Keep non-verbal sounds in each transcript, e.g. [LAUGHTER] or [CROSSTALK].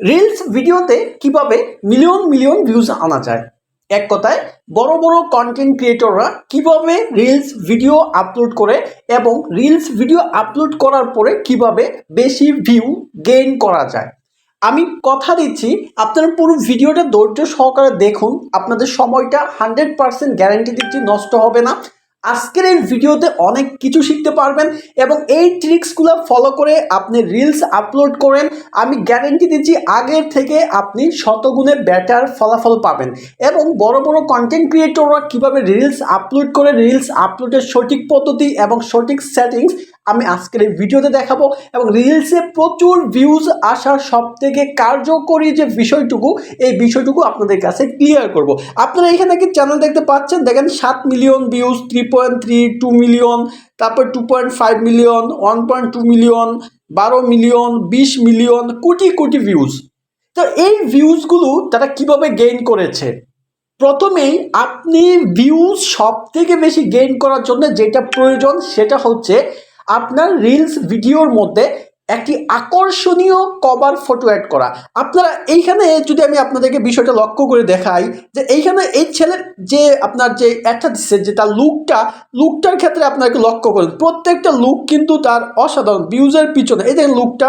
Reels ভিডিওতে কীভাবে million million views আনা যায়? এক কথায়, বড় বড় কন্টেন্ট ক্রিয়েটররা কীভাবে রিলস ভিডিও আপলোড করে এবং রিলস ভিডিও আপলোড করার পরে কীভাবে বেশি ভিউ গেইন করা যায়? আমি কথা দিচ্ছি, আপনারা পুরো ভিডিওটা ধৈর্য সহকারে দেখুন। আপনাদের সময়টা হান্ড্রেড পার্সেন্ট গ্যারান্টি দিচ্ছি, নষ্ট হবে না। আজকের এই ভিডিওতে অনেক কিছু শিখতে পারবেন এবং এই ট্রিক্সগুলো ফলো করে আপনি রিলস আপলোড করেন। আমি গ্যারেন্টি দিচ্ছি আগের থেকে আপনি শতগুণে ব্যাটার ফলাফল পাবেন। এবং বড় বড় কন্টেন্ট ক্রিয়েটররা কীভাবে রিলস আপলোড করে রিলস আপলোডের সঠিক পদ্ধতি এবং সঠিক সেটিংস আমি আজকের এই ভিডিওতে দেখাবো এবং রিলসে প্রচুর ভিউজ আসার সব থেকে কার্যকরী যে বিষয়টুকু, এই বিষয়টুকু আপনাদের কাছে ক্লিয়ার করব। আপনারা এখানে কি চ্যানেল দেখতে পাচ্ছেন? দেখেন, সাত million views three point three two million তারপর two point five million one point two million বারো মিলিয়ন বিশ মিলিয়ন কোটি কোটি ভিউজ তো এই ভিউজগুলো তারা কীভাবে গেইন করেছে? প্রথমেই আপনি ভিউজ সব থেকে বেশি গেইন করার জন্য যেটা প্রয়োজন সেটা হচ্ছে আপনার রিলস ভিডিওর মধ্যে একটি আকর্ষণীয় কভার ফটো অ্যাড করা। আপনারা এইখানে যদি আমি আপনাদেরকে বিষয়টা লক্ষ্য করে দেখাই, যে এইখানে এই ছেলের যে আপনার যে অ্যাডটা দিচ্ছে যে তার লুকটা লুকটার ক্ষেত্রে আপনাকে লক্ষ্য করেন। প্রত্যেকটা লুক কিন্তু তার অসাধারণ ভিউজের পিছনে। এই যে লুকটা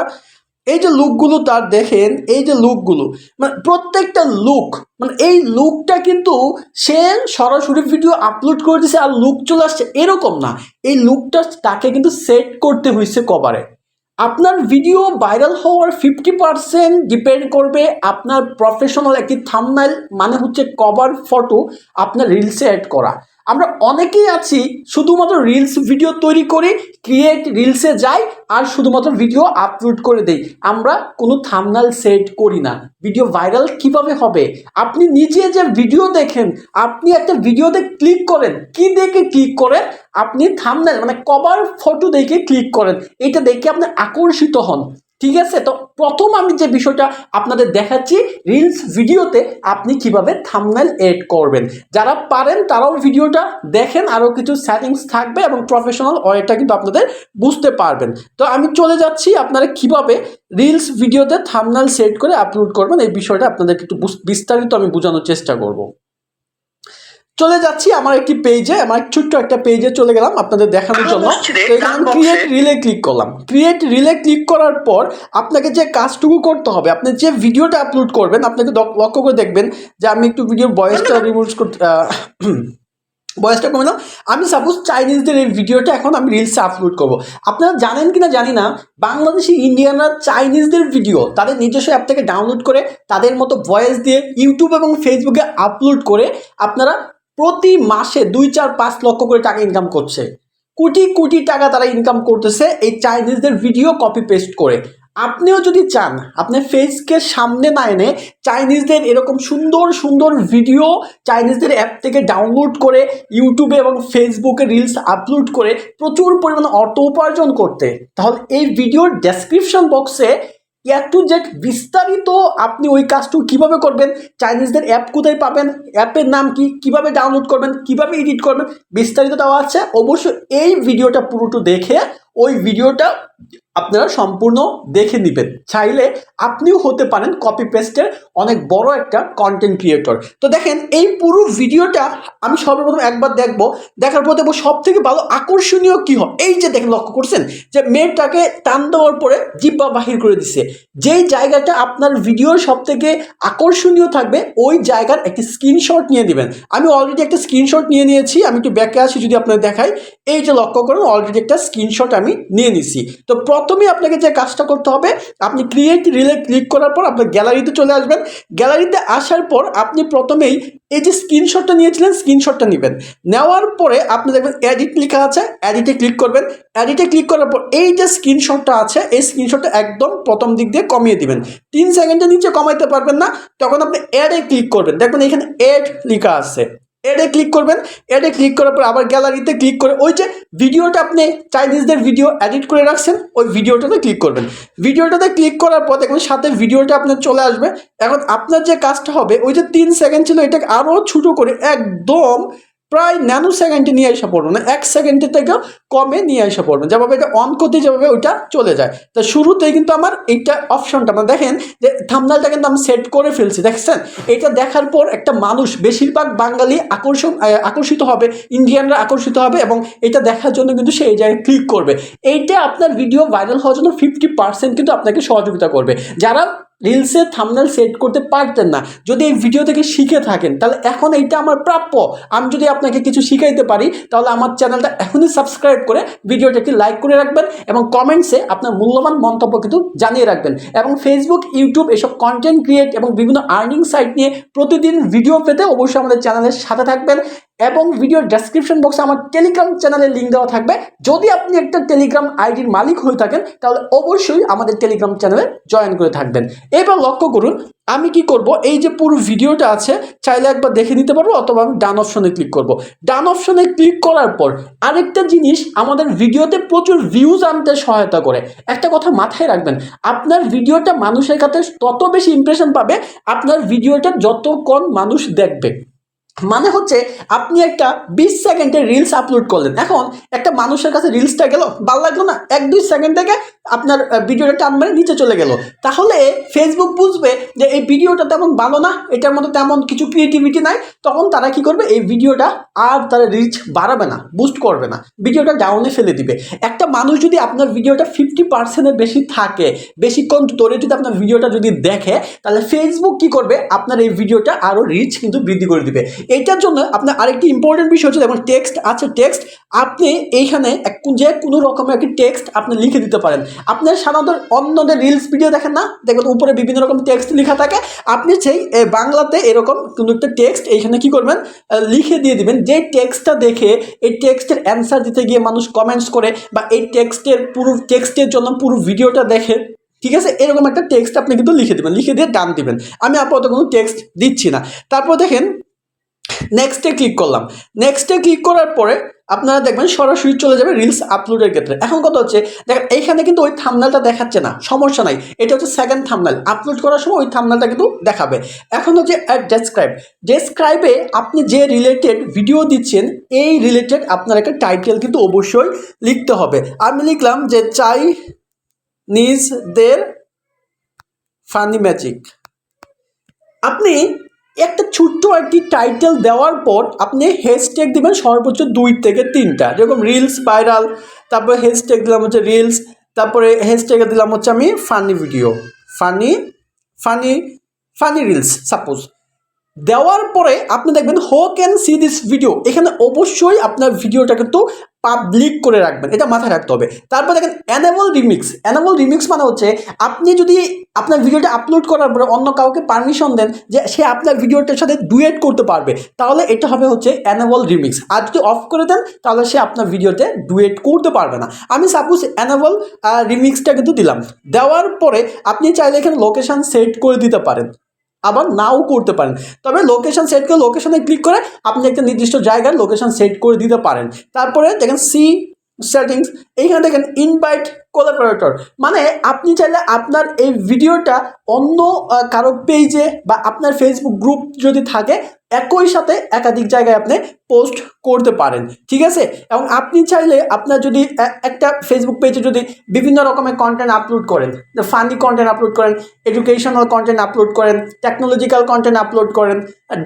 এই যে লুকগুলো তার দেখেন, এই যে লুকগুলো মানে প্রত্যেকটা লুক মানে এই লুকটা কিন্তু সে সরাসরি ভিডিও আপলোড করে দিছে আর লুক চলে আসছে এরকম না। এই লুকটা তাকে কিন্তু সেট করতে হয়েছে কভারে আপনার ভিডিও ভাইরাল হওয়ার ফিফটি পার্সেন্ট ডিপেন্ড করবে আপনার প্রফেশনাল একটি থামনাইল মানে হচ্ছে কভার ফটো আপনার রিলসে অ্যাড করা। আমরা অনেকেই আছি, শুধুমাত্র রিলস ভিডিও তৈরি করি ক্রিয়েট রিলসে যাই, আর শুধুমাত্র ভিডিও আপলোড করে দেই। আমরা কোনো থামনাল সেট করি না। ভিডিও ভাইরাল কীভাবে হবে? আপনি নিজে যে ভিডিও দেখেন, আপনি একটা ভিডিওতে ক্লিক করেন, কি দেখে ক্লিক করেন? আপনি থামনাল মানে কভার ফটো দেখে ক্লিক করেন। এটা দেখে আপনি আকর্ষিত হন। ঠিক আছে? তো প্রথম আমি যে বিষয়টা আপনাদের দেখাচ্ছি রিলস ভিডিওতে আপনি কীভাবে থামনেল এড করবেন। যারা পারেন তারাও ভিডিওটা দেখেন, আরও কিছু সেটিংস থাকবে এবং প্রফেশনাল ওয়েটা কিন্তু আপনাদের বুঝতে পারবেন। তো আমি চলে যাচ্ছি আপনারা কীভাবে রিলস ভিডিওতে থামনেল সেট করে আপলোড করবেন, এই বিষয়টা আপনাদেরকে একটু বিস্তারিত আমি বোঝানোর চেষ্টা করব। চলে যাচ্ছি আমার একটি পেজে আমার ছোট্ট একটা পেজে চলে গেলাম আপনাদের দেখানোর জন্য। ক্রিয়েট রিলে ক্লিক করলাম। ক্রিয়েট রিলে ক্লিক করার পর আপনাকে যে কাজটুকু করতে হবে আপনি যে ভিডিওটা আপলোড করবেন আপনাকে লক্ষ্য করে দেখবেন যে আমি একটু ভিডিওর বয়েসটা রিমুভ করতে বয়েসটা [CLEARS THROAT] কমে নাও আমি সাপোজ চাইনিজদের এই ভিডিওটা এখন আমি রিলসে আপলোড করব। আপনারা জানেন কি না জানি না বাংলাদেশি ইন্ডিয়ানরা চাইনিজদের ভিডিও তাদের নিজস্ব অ্যাপ থেকে ডাউনলোড করে তাদের মতো ভয়েস দিয়ে ইউটিউব এবং ফেসবুকে আপলোড করে আপনারা প্রতি মাসে দুই, চার, পাঁচ লক্ষ করে টাকা ইনকাম করছে। কোটি কোটি টাকা তারা ইনকাম করতেছে এই চাইনিজদের ভিডিও কপি পেস্ট করে। আপনিও যদি চান, আপনি ফেসকে সামনে না এনে চাইনিজদের এরকম সুন্দর সুন্দর ভিডিও চাইনিজদের অ্যাপ থেকে ডাউনলোড করে ইউটিউবে এবং ফেসবুকে রিলস আপলোড করে প্রচুর পরিমাণে অর্থ উপার্জন করতে, তাহলে এই ভিডিওর ডেসক্রিপশন বক্সে এ টু জেড বিস্তারিত আপনি ওই কাজটু কীভাবে করবেন, চাইনিজদের অ্যাপ কোথায় পাবেন অ্যাপের নাম কি, কীভাবে ডাউনলোড করবেন, কীভাবে এডিট করবেন, বিস্তারিত দেওয়া আছে। অবশ্যই এই ভিডিওটা পুরোটু দেখে ওই ভিডিওটা আপনারা সম্পূর্ণ দেখে নেবেন। চাইলে আপনিও হতে পারেন কপি পেস্টের অনেক বড় একটা কন্টেন্ট ক্রিয়েটর তো দেখেন, এই পুরো ভিডিওটা আমি সর্বপ্রথম একবার দেখব। দেখার পর দেখব সব থেকে ভালো আকর্ষণীয় কি হয়। এই যে দেখেন, লক্ষ্য করছেন যে মেয়েটাকে টান দেওয়ার পরে জিব্বা বাহির করে দিছে। যেই জায়গাটা আপনার ভিডিওর সব থেকে আকর্ষণীয় থাকবে, ওই জায়গার একটি স্ক্রিনশট নিয়ে নেবেন। আমি অলরেডি একটা স্ক্রিনশট নিয়ে নিয়েছি, আমি একটু ব্যাকে আসি যদি আপনাদের দেখাই। এই যে লক্ষ্য করেন অলরেডি একটা স্ক্রিনশট আমি নিয়ে নিছি। তো প্রথমে আপনাকে যে কাজটা করতে হবে, আপনি ক্রিয়েট রিলে ক্লিক করার পর আপনার গ্যালারিতে চলে আসবেন। গ্যালারিতে আসার পর আপনি প্রথমেই এই যে স্ক্রিনশটটা নিয়েছিলেন স্ক্রিনশটটা নেবেন। নেওয়ার পরে আপনি দেখবেন এডিট লেখা আছে এডিটে ক্লিক করবেন। এডিটে ক্লিক করার পর এই যে স্ক্রিনশটটা আছে, এই স্ক্রিনশটটা একদম প্রথম দিক দিয়ে কমিয়ে দিবেন। তিন সেকেন্ডের নিচে কমাইতে পারবেন না, তখন আপনি অ্যাডে ক্লিক করবেন। দেখবেন এখানে অ্যাড লেখা আছে। এডে ক্লিক করবেন, এডে ক্লিক করার পর আবার গ্যালারিতে ক্লিক করে ওই যে ভিডিওটা আপনি চাইনিজদের ভিডিও এডিট করে রাখছেন, ওই ভিডিওটাতে ক্লিক করবেন। ভিডিওটাতে ক্লিক করার পর দেখবেন সাথে ভিডিওটা আপনার চলে আসবে। এখন আপনার যে কাজটা হবে, ওই যে তিন সেকেন্ড ছিল, এটাকে আরও ছোটো করে একদম প্রায় ন্যানো সেকেন্ডে নিয়ে আসা পড়বে না এক সেকেন্ডের থেকে কমে নিয়ে আসা পড়বে। যেভাবে এটা অন করতে যেভাবে ওইটা চলে যায়। তো শুরুতেই কিন্তু আমার এইটা অপশনটা মানে দেখেন যে থামনালটা কিন্তু আমি সেট করে ফেলছি, দেখছেন? এটা দেখার পর একটা মানুষ, বেশিরভাগ বাঙালি আকর্ষণ আকর্ষিত হবে, ইন্ডিয়ানরা আকর্ষিত হবে এবং এটা দেখার জন্য কিন্তু সে এই জায়গায় ক্লিক করবে। এইটা আপনার ভিডিও ভাইরাল হওয়ার জন্য ফিফটি পার্সেন্ট কিন্তু আপনাকে সহযোগিতা করবে। যারা রিলসে থামনেল সেট করতে পারতেন না। যদি এই ভিডিও থেকে শিখে থাকেন, তাহলে এখন এইটা আমার প্রাপ্য। আমি যদি আপনাকে কিছু শিখাইতে পারি, তাহলে আমার চ্যানেলটা এখনই সাবস্ক্রাইব করে ভিডিওটা একটি লাইক করে রাখবেন এবং কমেন্টসে আপনার মূল্যবান মন্তব্য কিন্তু জানিয়ে রাখবেন। এবং ফেসবুক ইউটিউব এসব কন্টেন্ট ক্রিয়েট এবং বিভিন্ন আর্নিং সাইট নিয়ে প্রতিদিন ভিডিও পেতে অবশ্যই আমাদের চ্যানেলের সাথে থাকবেন। এবং ভিডিওর ডেসক্রিপশন বক্সে আমার টেলিগ্রাম চ্যানেলের লিঙ্ক দেওয়া থাকবে। যদি আপনি একটা টেলিগ্রাম আইডির মালিক হয়ে থাকেন, তাহলে অবশ্যই আমাদের টেলিগ্রাম চ্যানেলে জয়েন করে থাকবেন। এবার লক্ষ্য করুন, আমি কি করব? এই যে পুরো ভিডিওটা আছে, চাইলে একবার দেখে নিতে পারব, অথবা আমি ডান অপশনে ক্লিক করব। ডান অপশনে ক্লিক করার পর আরেকটা জিনিস, আমাদের ভিডিওতে প্রচুর ভিউজ আনতে সহায়তা করে। একটা কথা মাথায় রাখবেন, আপনার ভিডিওটা মানুষের কাছে তত বেশি ইমপ্রেশন পাবে, আপনার ভিডিওটা যতক্ষণ মানুষ দেখবে। মানে হচ্ছে আপনি একটা বিশ সেকেন্ডের রিলস আপলোড করলেন। এখন একটা মানুষের কাছে রিলসটা গেল, ভালো লাগল না? এক দুই সেকেন্ড থেকে আপনার ভিডিওটা টান মানে নিচে চলে গেল। তাহলে ফেসবুক বুঝবে যে এই ভিডিওটা তেমন ভালো না, এটার মধ্যে তেমন কিছু ক্রিয়েটিভিটি নাই। তখন তারা কি করবে? এই ভিডিওটা আর তারা রিচ বাড়াবে না বুস্ট করবে না। ভিডিওটা ডাউনে ফেলে দিবে। একটা মানুষ যদি আপনার ভিডিওটা ফিফটি পার্সেন্টের বেশি থাকে বেশিক্ষণ ধরে যদি আপনার ভিডিওটা যদি দেখে, তাহলে ফেসবুক কি করবে? আপনার এই ভিডিওটা আরও রিচ কিন্তু বৃদ্ধি করে দিবে। এইটার জন্য আপনার আরেকটি ইম্পর্টেন্ট বিষয় হচ্ছে যেমন টেক্সট আছে টেক্সট আপনি এইখানে এক- যে কোনো রকমের একটি টেক্সট আপনি লিখে দিতে পারেন। আপনার সাধারণত অন্যদের রিলস ভিডিও দেখেন না? দেখবেন উপরে বিভিন্ন রকম টেক্সট লেখা থাকে। আপনি সেই বাংলাতে এরকম কোনো একটা টেক্সট এইখানে কি করবেন? লিখে দিয়ে দিবেন। যে টেক্সটটা দেখে এই টেক্সটের অ্যান্সার দিতে গিয়ে মানুষ কমেন্টস করে বা এই টেক্সটের পুরো টেক্সটের জন্য পুরো ভিডিওটা দেখে, ঠিক আছে? এরকম একটা টেক্সট আপনি কিন্তু লিখে দেবেন। লিখে দিয়ে ডান দিবেন। আমি আপাতত কোনো টেক্সট দিচ্ছি না। তারপর দেখেন নেক্সটে ক্লিক করলাম। নেক্সটে ক্লিক করার পরে আপনারা দেখবেন সরাসরি চলে যাবে রিলস আপলোডের ক্ষেত্রে। এখন কথা হচ্ছে, দেখেন এইখানে কিন্তু ওই থামনালটা দেখাচ্ছে না, সমস্যা নাই। এটা হচ্ছে সেকেন্ড থামনাল আপলোড করার সময় ওই থামনালটা কিন্তু দেখাবে। এখন হচ্ছে অ্যাট ডেসক্রাইব ডেসক্রাইবে আপনি যে রিলেটেড ভিডিও দিচ্ছেন, এই রিলেটেড আপনার একটা টাইটেল কিন্তু অবশ্যই লিখতে হবে। আমি লিখলাম যে চাই নিজদের ফানি ম্যাজিক আপনি একটা ছোট্ট একটি টাইটেল দেওয়ার পর আপনি হ্যাশট্যাগ দেবেন সর্বোচ্চ দুই থেকে তিনটা। যেরকম রিলস ভাইরাল তারপর হ্যাশট্যাগ দিলাম হচ্ছে রিলস তারপরে হ্যাশট্যাগে দিলাম হচ্ছে আমি funny video funny funny funny reels suppose দেওয়ার পরে আপনি দেখবেন হো ক্যান সি দিস ভিডিও। এখানে অবশ্যই আপনার ভিডিওটা কিন্তু পাবলিক করে রাখবেন। এটা মাথায় রাখতে হবে। তারপর দেখেন অ্যানাবল রিমিক্স অ্যানাবল রিমিক্স মানে হচ্ছে আপনি যদি আপনার ভিডিওটা আপলোড করার পরে অন্য কাউকে পারমিশন দেন যে সে আপনার ভিডিওটার সাথে ডুয়েট করতে পারবে, তাহলে এটা হবে হচ্ছে অ্যানাবল রিমিক্স আর যদি অফ করে দেন, তাহলে সে আপনার ভিডিওতে ডুয়েট করতে পারবে না। আমি সাপোজ অ্যানাবল রিমিক্সটা কিন্তু দিলাম। দেওয়ার পরে আপনি চাইলে এখানে লোকেশন সেট করে দিতে পারেন। আবার নাও করতে পারেন। তবে লোকেশন সেট করে লোকেশনে ক্লিক করে আপনি একটা নির্দিষ্ট জায়গার লোকেশন সেট করে দিতে পারেন। তারপরে দেখেন সি সেটিংস এইখানে দেখেন ইনভাইট কোলাবোরেটর মানে আপনি চাইলে আপনার এই ভিডিওটা অন্য কারও পেজে বা আপনার ফেসবুক গ্রুপ যদি থাকে, একই সাথে একাধিক জায়গায় আপনি পোস্ট করতে পারেন। ঠিক আছে? এবং আপনি চাইলে আপনার যদি একটা ফেসবুক পেজে যদি বিভিন্ন রকমের কন্টেন্ট আপলোড করেন ফানি কন্টেন্ট আপলোড করেন এডুকেশনাল কন্টেন্ট আপলোড করেন টেকনোলজিক্যাল কন্টেন্ট আপলোড করেন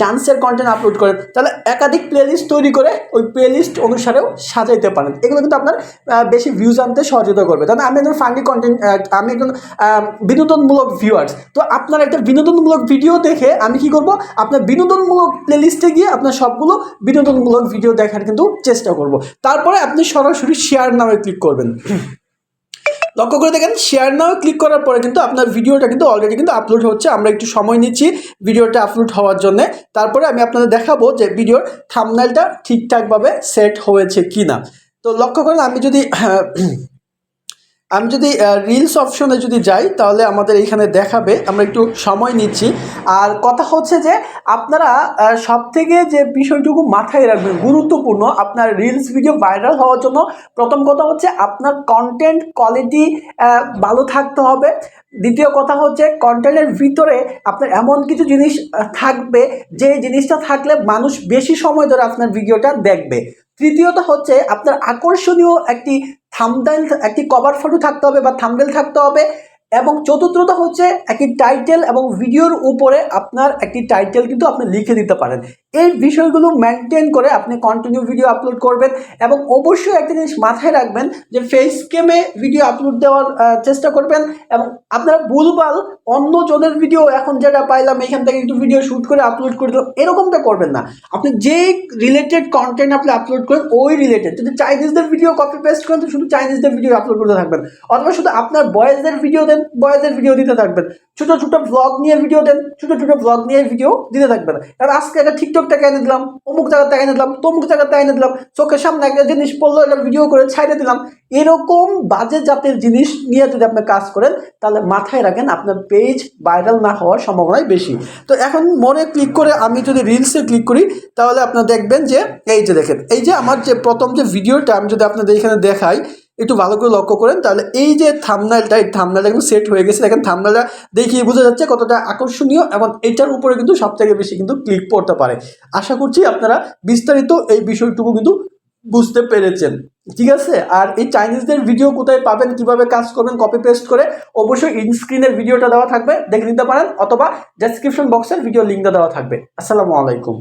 ডান্সের কন্টেন্ট আপলোড করেন, তাহলে একাধিক প্লেলিস্ট তৈরি করে ওই প্লেলিস্ট অনুসারেও সাজাইতে পারেন। এগুলো কিন্তু আপনার বেশি ভিউজ আনতে সহযোগিতা করবে কারণ আমি একজন ফানি কন্টেন্ট আমি একজন বিনোদনমূলক ভিউয়ার্স তো আপনার একটা বিনোদনমূলক ভিডিও দেখে আমি কি করব? আপনার বিনোদনমূলক প্লেলিস্টে গিয়ে আপনার সবগুলো বিনোদনমূলক ভিডিও দেখার কিন্তু চেষ্টা করব। তারপরে আপনি সরাসরি শেয়ার নামে ক্লিক করবেন। লক্ষ্য করে দেখেন শেয়ার নাও ক্লিক করার পরে কিন্তু আপনার ভিডিওটা কিন্তু অলরেডি কিন্তু আপলোড হচ্ছে। আমরা একটু সময় নিচ্ছি ভিডিওটা আপলোড হওয়ার জন্য। তারপরে আমি আপনাদের দেখাবো যে ভিডিওর থামনাইলটা ঠিকঠাকভাবে সেট হয়েছে কি না তো লক্ষ্য করেন, আমি যদি আমি যদি রিলস অপশনে যদি যাই, তাহলে আমাদের এইখানে দেখাবে। আমরা একটু সময় নিচ্ছি। আর কথা হচ্ছে যে, আপনারা সব থেকে যে বিষয়টুকু মাথায় রাখবেন, গুরুত্বপূর্ণ, আপনার রিলস ভিডিও ভাইরাল হওয়ার জন্য, প্রথম কথা হচ্ছে আপনার কন্টেন্ট কোয়ালিটি ভালো থাকতে হবে। দ্বিতীয় কথা হচ্ছে কন্টেন্টের ভিতরে আপনার এমন কিছু জিনিস থাকবে, যে জিনিসটা থাকলে মানুষ বেশি সময় ধরে আপনার ভিডিওটা দেখবে। তৃতীয়ত হচ্ছে আপনার আকর্ষণীয় একটি থামদাইল একটি কভার ফটো থাকতে হবে বা থামডেল থাকতে হবে। এবং চতুর্থত হচ্ছে একটি টাইটেল এবং ভিডিওর উপরে আপনার একটি টাইটেল কিন্তু আপনি লিখে দিতে পারেন। এই বিষয়গুলো মেনটেন করে আপনি কন্টিনিউ ভিডিও আপলোড করবেন এবং অবশ্যই একটা জিনিস মাথায় রাখবেন যে ফেস ক্যামে ভিডিও আপলোড দেওয়ার চেষ্টা করবেন এবং আপনারা ভুলভাল অন্য জনের ভিডিও এখন যেটা পাইলাম, এখান থেকে একটু ভিডিও শ্যুট করে আপলোড করে দিলাম, এরকমটা করবেন না। আপনি যে রিলেটেড কন্টেন্ট আপনি আপলোড করেন, ওই রিলেটেড যদি চাইনিজদের ভিডিও কপি পেস্ট করেন, তো শুধু চাইনিজদের ভিডিও আপলোড করতে থাকবেন। অথবা শুধু আপনার বয়েজদের ভিডিও দেন বয়েজের ভিডিও দিতে থাকবেন। ছোট ছোট ব্লগ নিয়ে ভিডিও দেন, ছোট ছোট ব্লগ নিয়ে ভিডিও দিতে থাকবেন। আর আজকে একটা টিকটকটাকে এনে দিলাম, অমুক জায়গাতে এনে দিলাম, তমুক জায়গাতে এনে দিলাম, চোখের সামনে একটা জিনিস পড়ল, এটা ভিডিও করে ছাইড়ে দিলাম। এরকম বাজে জাতের জিনিস নিয়ে যদি আপনি কাজ করেন, তাহলে মাথায় রাখেন আপনার পেজ ভাইরাল না হওয়ার সম্ভাবনাই বেশি। তো এখন মনে ক্লিক করে আমি যদি রিলসে ক্লিক করি, তাহলে আপনারা দেখবেন যে, এই যে দেখেন, এই যে আমার যে প্রথম যে ভিডিওটা আমি যদি আপনাদের এখানে দেখাই একটু ভালো করে লক্ষ্য করেন, তাহলে এই যে থামনাইলটা এই থামনাইলটা কিন্তু সেট হয়ে গেছে। দেখেন থামনাইলটা দেখিয়ে বোঝা যাচ্ছে কতটা আকর্ষণীয় এবং এটার উপরে কিন্তু সব থেকে বেশি কিন্তু ক্লিক পড়তে পারে। আশা করছি আপনারা বিস্তারিত এই বিষয়টুকু কিন্তু বুঝতে পেরেছেন। ঠিক আছে? আর এই চাইনিজদের ভিডিও কোথায় পাবেন, কীভাবে কাজ করবেন কপি পেস্ট করে অবশ্যই ইনস্ক্রিনের ভিডিওটা দেওয়া থাকবে, দেখে নিতে পারেন, অথবা ডেসক্রিপশন বক্সের ভিডিও লিঙ্কটা দেওয়া থাকবে। আসসালামু আলাইকুম।